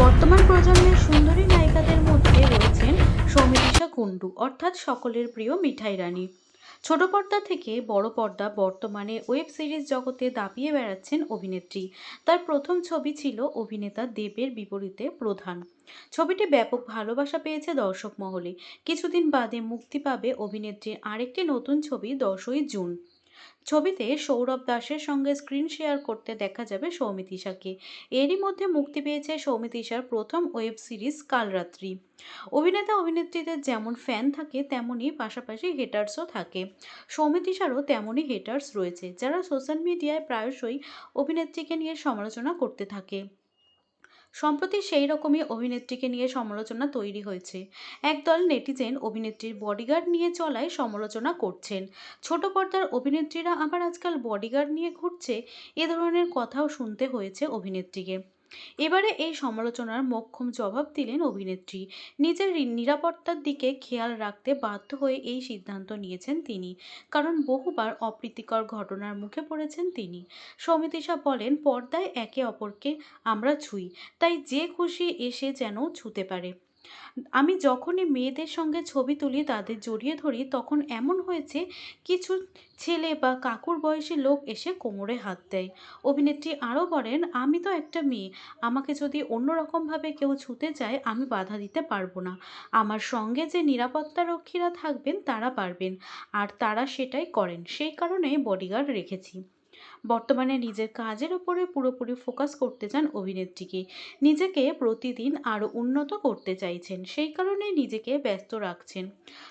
বর্তমান প্রজন্মের সুন্দরী নায়িকাদের মধ্যে রয়েছেন সৌমিত্রিষা কুণ্ডু, অর্থাৎ সকলের প্রিয় মিঠাই রানী। ছোট পর্দা থেকে বড় পর্দা বর্তমানে ওয়েব সিরিজ জগতে দাপিয়ে বেড়াচ্ছেন অভিনেত্রী। তার প্রথম ছবি ছিল অভিনেতা দেবের বিপরীতে প্রধান। ছবিটি ব্যাপক ভালোবাসা পেয়েছে দর্শক মহলে। কিছুদিন বাদে মুক্তি পাবে অভিনেত্রীর আরেকটি নতুন ছবি দশই জুন। ছবিতে সৌরভ দাসের সঙ্গে স্ক্রিন শেয়ার করতে দেখা যাবে সৌমিতিশাকে এরই মধ্যে মুক্তি পেয়েছে সৌমিতিশার প্রথম ওয়েব সিরিজ কালরাত্রি। অভিনেতা, অভিনেত্রীদের যেমন ফ্যান থাকে, তেমনই পাশাপাশি হেটার্সও থাকে। সৌমিতিশারও তেমনই হেটার্স রয়েছে, যারা সোশ্যাল মিডিয়ায় প্রায়শই অভিনেত্রীকে নিয়ে সমালোচনা করতে থাকে। সম্প্রতি সেই রকমই অভিনেত্রীকে নিয়ে সমালোচনা তৈরি হয়েছে। একদল নেটিজেন অভিনেত্রীর বডিগার্ড নিয়ে চলায় সমালোচনা করছেন। ছোট পর্দার অভিনেত্রীরা আবার আজকাল বডিগার্ড নিয়ে ঘুরছে, এ ধরনের কথাও শুনতে হয়েছে অভিনেত্রীকে। এবারে এই সমালোচনার মোক্ষম জবাব দিলেন অভিনেত্রী। নিজের নিরাপত্তার দিকে খেয়াল রাখতে বাধ্য হয়ে এই সিদ্ধান্ত নিয়েছেন তিনি। কারণ বহুবার অপ্রীতিকর ঘটনার মুখে পড়েছেন তিনি। সমিতিশা বলেন, পর্দায় একে অপরকে আমরা ছুঁই, তাই যে খুশি এসে যেন ছুতে পারে। আমি যখনই মেয়েদের সঙ্গে ছবি তুলি, তাদের জড়িয়ে ধরি, তখন এমন হয়েছে, কিছু ছেলে বা কাকুর বয়সী লোক এসে কোমরে হাত দেয়। অভিনেত্রী আরও বলেন, আমি তো একটা মেয়ে, আমাকে যদি অন্যরকমভাবে কেউ ছুতে চায়, আমি বাধা দিতে পারব না। আমার সঙ্গে যে নিরাপত্তা রক্ষীরা থাকবেন, তারা পারবেন, আর তারা সেটাই করেন। সেই কারণে বডিগার্ড রেখেছি। বর্তমানে নিজের কাজের উপরে পুরোপুরি ফোকাস করতে চান অভিনেত্রীকে। নিজেকে প্রতিদিন আরও উন্নত করতে চাইছেন, সেই কারণে নিজেকে ব্যস্ত রাখছেন।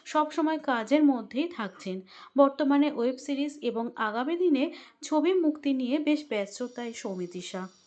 সবসময় কাজের মধ্যেই থাকছেন। বর্তমানে ওয়েব সিরিজ এবং আগামী দিনে ছবি মুক্তি নিয়ে বেশ ব্যস্ততায় সৌমিতিশা